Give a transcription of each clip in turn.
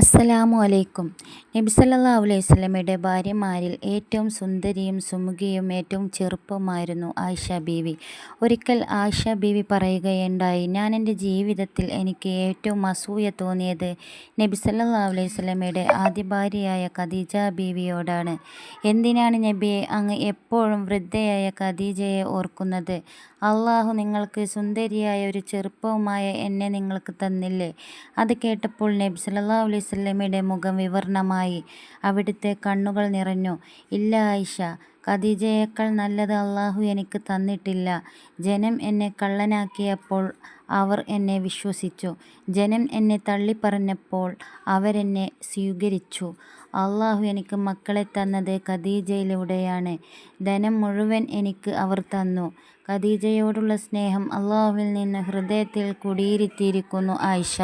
അസ്സലാമു അലൈക്കും. നബി സല്ലല്ലാഹു അലൈഹി വസല്ലമയുടെ ഭാര്യമാരിൽ ഏറ്റവും സുന്ദരിയും സുമുഖിയും ഏറ്റവും ചെറുപ്പമായിരുന്നു ആയിഷ ബീവി. ഒരിക്കൽ ആയിഷ ബീവി പറയുകയുണ്ടായി ഞാൻ എന്റെ ജീവിതത്തിൽ എനിക്ക് ഏറ്റവും അസൂയ തോന്നിയത് നബി സല്ലല്ലാഹു അലൈഹി വസല്ലമയുടെ ആദ്യ ഭാര്യയായ ഖദീജ ബീവിയോടാണ്. എന്തിനാണ് നബിയെ അങ്ങ് എപ്പോഴും വൃദ്ധയായ ഖദീജയെ ഓർക്കുന്നത്? അള്ളാഹു നിങ്ങൾക്ക് സുന്ദരിയായ ഒരു ചെറുപ്പവുമായ എന്നെ നിങ്ങൾക്ക് തന്നില്ലേ? അത് കേട്ടപ്പോൾ നബി സല്ലല്ലാഹു അലൈഹി വസല്ലമയുടെ മുഖം വിവർണമായി അവിടുത്തെ കണ്ണുകൾ നിറഞ്ഞു. ഇല്ല ആയിഷ ഖദീജയേക്കാൾ നല്ലത് അള്ളാഹു എനിക്ക് തന്നിട്ടില്ല. ജനം എന്നെ കള്ളനാക്കിയപ്പോൾ അവർ എന്നെ വിശ്വസിച്ചു. ജനം എന്നെ തള്ളിപ്പറഞ്ഞപ്പോൾ അവരെന്നെ സ്വീകരിച്ചു. അള്ളാഹു എനിക്ക് മക്കളെ തന്നത് ഖദീജയിലൂടെയാണ്. ധനം മുഴുവൻ എനിക്ക് അവർ തന്നു. ഖദീജയോടുള്ള സ്നേഹം അള്ളാഹുവിൽ നിന്ന് ഹൃദയത്തിൽ കുടിയിരുത്തിയിരിക്കുന്നു ആയിഷ.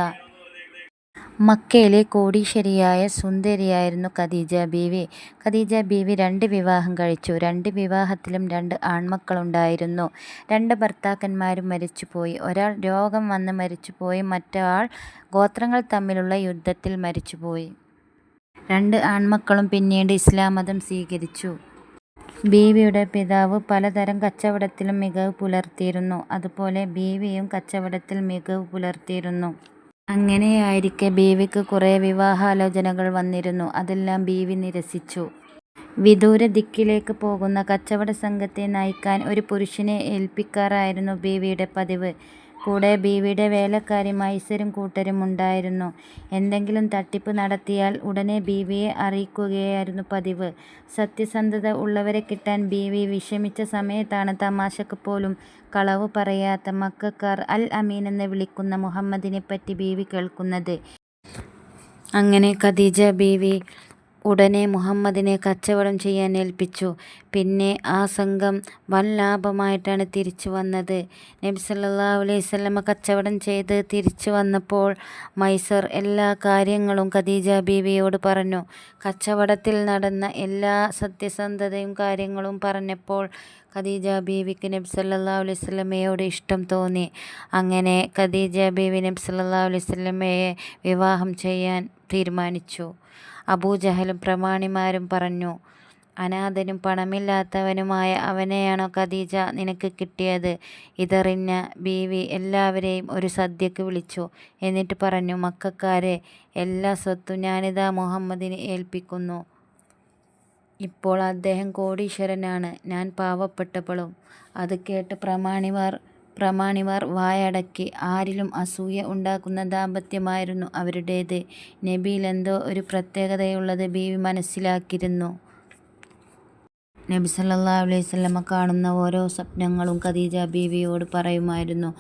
മക്കയിലെ കോടീശ്വരിയായ സുന്ദരിയായിരുന്നു ഖദീജ ബീവി. ഖദീജ ബീവി രണ്ട് വിവാഹം കഴിച്ചു. രണ്ട് വിവാഹത്തിലും രണ്ട് ആൺമക്കളുണ്ടായിരുന്നു. രണ്ട് ഭർത്താക്കന്മാരും മരിച്ചുപോയി. ഒരാൾ രോഗം വന്ന് മരിച്ചുപോയി. മറ്റൊരാൾ ഗോത്രങ്ങൾ തമ്മിലുള്ള യുദ്ധത്തിൽ മരിച്ചുപോയി. രണ്ട് ആൺമക്കളും പിന്നീട് ഇസ്ലാം മതം സ്വീകരിച്ചു. ബീവിയുടെ പിതാവ് പലതരം കച്ചവടത്തിലും മികവ് പുലർത്തിയിരുന്നു. അതുപോലെ ബീവിയും കച്ചവടത്തിൽ മികവ് പുലർത്തിയിരുന്നു. അങ്ങനെയായിരിക്കെ ബീവിക്ക് കുറേ വിവാഹാലോചനകൾ വന്നിരുന്നു. അതെല്ലാം ബീവി നിരസിച്ചു. വിദൂര ദിക്കിലേക്ക് പോകുന്ന കച്ചവട സംഘത്തെ നയിക്കാൻ ഒരു പുരുഷനെ ഏൽപ്പിക്കാറായിരുന്നു ബീവിയുടെ പതിവ്. കൂടെ ബീവിയുടെ വേലക്കാരി മൈസരും കൂട്ടരും ഉണ്ടായിരുന്നു എന്തെങ്കിലും തട്ടിപ്പ് നടത്തിയാൽ ഉടനെ ബീവിയെ അറിയിക്കുകയായിരുന്നു പതിവ്. സത്യസന്ധത ഉള്ളവരെ കിട്ടാൻ ബീവി വിഷമിച്ച സമയത്താണ് തമാശക്ക് പോലും കളവ് പറയാത്ത മക്കാർ അൽ അമീൻ എന്ന് വിളിക്കുന്ന മുഹമ്മദിനെ പറ്റി ബീവി കേൾക്കുന്നത്. അങ്ങനെ ഖദീജ ബീവി ഉടനെ മുഹമ്മദിനെ കച്ചവടം ചെയ്യാൻ ഏൽപ്പിച്ചു. പിന്നെ ആ സംഘം വൻ ലാഭമായിട്ടാണ് തിരിച്ചു വന്നത്. നബി സല്ലല്ലാഹു അലൈഹി സ്വലമ കച്ചവടം ചെയ്ത് തിരിച്ചു വന്നപ്പോൾ മൈസർ എല്ലാ കാര്യങ്ങളും ഖദീജ ബീവിയോട് പറഞ്ഞു. കച്ചവടത്തിൽ നടന്ന എല്ലാ സത്യസന്ധതയും കാര്യങ്ങളും പറഞ്ഞപ്പോൾ ഖദീജ ബീവിക്ക് നബി സല്ലല്ലാഹു അലൈഹി സ്വലമയോട് ഇഷ്ടം തോന്നി. അങ്ങനെ ഖദീജ ബീവി നബി സല്ലല്ലാഹു അലൈഹി സ്വലമയെ വിവാഹം ചെയ്യാൻ തീരുമാനിച്ചു. അബൂജഹലും പ്രമാണിമാരും പറഞ്ഞു അനാഥനും പണമില്ലാത്തവനുമായ അവനെയാണോ ഖദീജ നിനക്ക് കിട്ടിയത്? ഇതറിഞ്ഞ ബീവി എല്ലാവരെയും ഒരു സദ്യക്ക് വിളിച്ചു. എന്നിട്ട് പറഞ്ഞു മക്കാരെ എല്ലാ സ്വത്തും ഞാനിതാ മുഹമ്മദിനെ ഏൽപ്പിക്കുന്നു. ഇപ്പോൾ അദ്ദേഹം കോടീശ്വരനാണ്. ഞാൻ പാവപ്പെട്ടപ്പോഴും അത് കേട്ട് പ്രമാണിമാർ പ്രമാണിമാർ വായടക്കി. ആരിലും അസൂയ ഉണ്ടാക്കുന്ന ദാമ്പത്യമായിരുന്നു അവരുടേത്. നബിയിലെന്തോ ഒരു പ്രത്യേകതയുള്ളത് ബീവി മനസ്സിലാക്കിയിരുന്നു. നബി സല്ലാ അലൈഹി കാണുന്ന ഓരോ സ്വപ്നങ്ങളും ഖദീജ ബീവിയോട് പറയുമായിരുന്നു.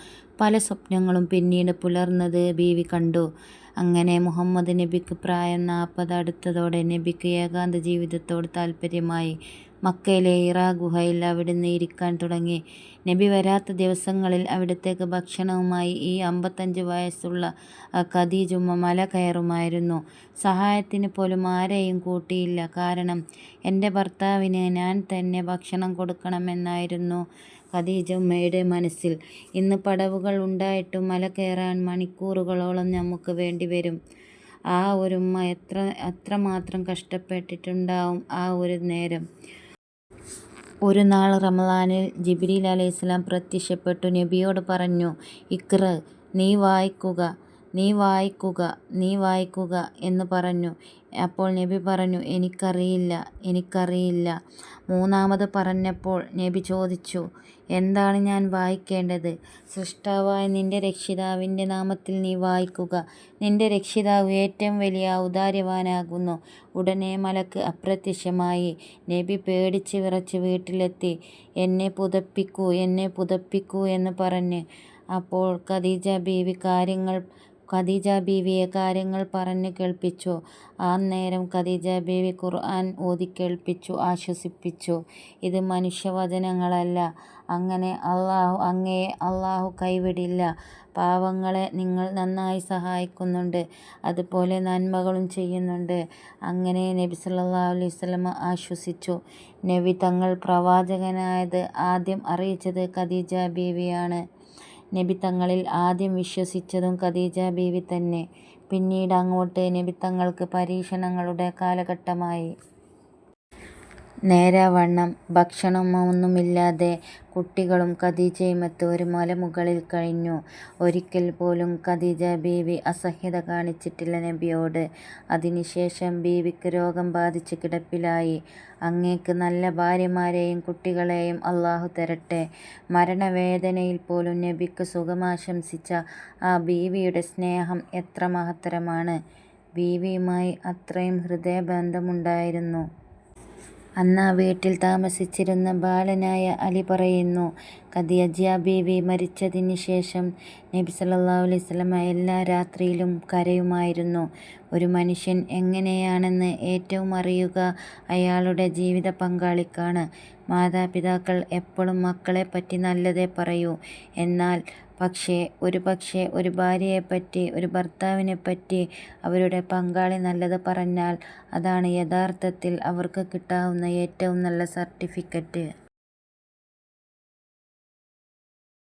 പല സ്വപ്നങ്ങളും പിന്നീട് പുലർന്നത് ബീവി കണ്ടു. അങ്ങനെ മുഹമ്മദ് നബിക്ക് പ്രായം നാൽപ്പത് അടുത്തതോടെ നബിക്ക് ഏകാന്ത ജീവിതത്തോട് താല്പര്യമായി മക്കയിലെ ഇറ ഗുഹയിൽ അവിടുന്ന് ഇരിക്കാൻ തുടങ്ങി. നബി വരാത്ത ദിവസങ്ങളിൽ അവിടത്തേക്ക് ഭക്ഷണവുമായി ഈ അമ്പത്തഞ്ച് വയസ്സുള്ള ഖദീജുമ്മ മല കയറുമായിരുന്നു. സഹായത്തിന് പോലും ആരെയും കൂട്ടിയില്ല. കാരണം എന്റെ ഭർത്താവിന് ഞാൻ തന്നെ ഭക്ഷണം കൊടുക്കണമെന്നായിരുന്നു ഖദീജമ്മയുടെ മനസ്സിൽ. ഇന്ന് പടവുകൾ ഉണ്ടായിട്ടും മല കയറാൻ മണിക്കൂറുകളോളം നമുക്ക് വേണ്ടി വരും ആ ഒരു എത്ര അത്രമാത്രം കഷ്ടപ്പെട്ടിട്ടുണ്ടാവും ആ ഒരു നേരം. ഒരു നാൾ റമദാനിൽ ജിബ്രീൽ അലൈഹിസ്സലാം പ്രത്യക്ഷപ്പെട്ടു. നബിയോട് പറഞ്ഞു ഇഖ്റ നീ വായിക്കുക നീ വായിക്കുക നീ വായിക്കുക എന്ന് പറഞ്ഞു. അപ്പോൾ നബി പറഞ്ഞു എനിക്കറിയില്ല എനിക്കറിയില്ല. മൂന്നാമത് പറഞ്ഞപ്പോൾ നബി ചോദിച്ചു എന്താണ് ഞാൻ വായിക്കേണ്ടത്? സൃഷ്ടാവായ നിന്റെ രക്ഷിതാവിന്റെ നാമത്തിൽ നീ വായിക്കുക. നിന്റെ രക്ഷിതാവ് ഏറ്റവും വലിയ ഔദാര്യവാനാകുന്നു. ഉടനെ മലക്ക് അപ്രത്യക്ഷമായി. നബി പേടിച്ച് വിറച്ച് വീട്ടിലെത്തി. എന്നെ പുതപ്പിക്കൂ എന്നെ പുതപ്പിക്കൂ എന്ന് പറഞ്ഞ്. അപ്പോൾ ഖദീജ ബീവി കാര്യങ്ങൾ ഖദീജ ബീവിയെ കാര്യങ്ങൾ പറഞ്ഞു കേൾപ്പിച്ചു. നേരം ഖദീജ ബീവി ഖുർആൻ ഓതിക്കേൾപ്പിച്ചു ആശ്വസിപ്പിച്ചു. ഇത് മനുഷ്യവചനങ്ങളല്ല. അങ്ങനെ അങ്ങയെ അള്ളാഹു കൈവിടില്ല. പാവങ്ങളെ നിങ്ങൾ നന്നായി സഹായിക്കുന്നുണ്ട്. അതുപോലെ നന്മകളും ചെയ്യുന്നുണ്ട്. അങ്ങനെ നബി സല്ലല്ലാഹു അലൈഹി വസല്ലമ ആശ്വസിച്ചു. നബി തങ്ങൾ പ്രവാചകനായത് ആദ്യം അറിയിച്ചത് ഖദീജ ബീവിയാണ്. നബി തങ്ങളിൽ ആദ്യം വിശ്വസിച്ചതും ഖദീജ ബീവി തന്നെ പിന്നീട് അങ്ങോട്ട് നബിത്തങ്ങൾക്ക് പരീക്ഷണങ്ങളുടെ കാലഘട്ടമായി. നേരാംവണ്ണം ഭക്ഷണമൊന്നുമില്ലാതെ കുട്ടികളും ഖദീജയുമൊത്ത് ഒരു മലമുകളിൽ കഴിഞ്ഞു. ഒരിക്കൽ പോലും ഖദീജ ബീവി അസഹ്യത കാണിച്ചിട്ടില്ല നബിയോട്. അതിന് ശേഷം ബീവിക്ക് രോഗം ബാധിച്ച് കിടപ്പിലായി. "അങ്ങേക്ക് നല്ല ഭാര്യമാരെയും കുട്ടികളെയും അല്ലാഹു തരട്ടെ. " മരണവേദനയിൽ പോലും നബിക്ക് സുഖമാശംസിച്ച ആ ബീവിയുടെ സ്നേഹം എത്ര മഹത്തരമാണ്. ബീവിയുമായി അത്രയും ഹൃദയബന്ധമുണ്ടായിരുന്നു. അന്നാ വീട്ടിൽ താമസിച്ചിരുന്ന ബാലനായ അലി പറയുന്നു. ഖദീജ ബീവി മരിച്ചതിന് ശേഷം നബി വസല്ലമ എല്ലാ രാത്രിയിലും കരയുമായിരുന്നു. ഒരു മനുഷ്യൻ എങ്ങനെയാണെന്ന് ഏറ്റവും അറിയുക അയാളുടെ ജീവിത പങ്കാളിക്കാണ് മാതാപിതാക്കൾ എപ്പോഴും മക്കളെപ്പറ്റി നല്ലതേ പറയൂ. എന്നാൽ പക്ഷേ ഒരു പക്ഷേ ഒരു ഭാര്യയെപ്പറ്റി ഒരു ഭർത്താവിനെപ്പറ്റി അവരുടെ പങ്കാളി നല്ലത് പറഞ്ഞാൽ അതാണ് യഥാർത്ഥത്തിൽ അവർക്ക് കിട്ടാവുന്ന ഏറ്റവും നല്ല സർട്ടിഫിക്കറ്റ്.